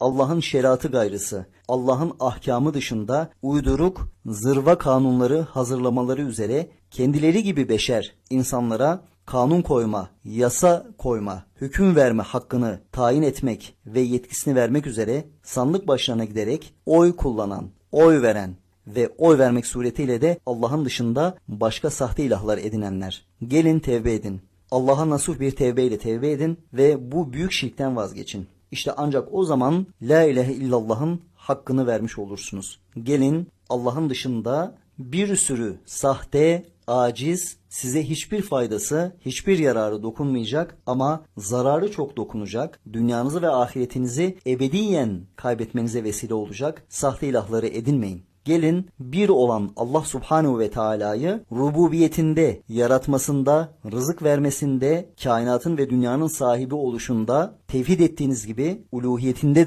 Allah'ın şeriatı gayrısı, Allah'ın ahkamı dışında uyduruk, zırva kanunları hazırlamaları üzere kendileri gibi beşer insanlara kanun koyma, yasa koyma, hüküm verme hakkını tayin etmek ve yetkisini vermek üzere sandık başlarına giderek oy kullanan, oy veren ve oy vermek suretiyle de Allah'ın dışında başka sahte ilahlar edinenler. Gelin tevbe edin. Allah'a nasuh bir tevbe ile tevbe edin ve bu büyük şirkten vazgeçin. İşte ancak o zaman La ilahe illallah'ın hakkını vermiş olursunuz. Gelin Allah'ın dışında bir sürü sahte, aciz, size hiçbir faydası, hiçbir yararı dokunmayacak ama zararı çok dokunacak, dünyanızı ve ahiretinizi ebediyen kaybetmenize vesile olacak sahte ilahları edinmeyin. Gelin bir olan Allah Subhanahu ve Teala'yı rububiyetinde, yaratmasında, rızık vermesinde, kainatın ve dünyanın sahibi oluşunda tevhid ettiğiniz gibi uluhiyetinde de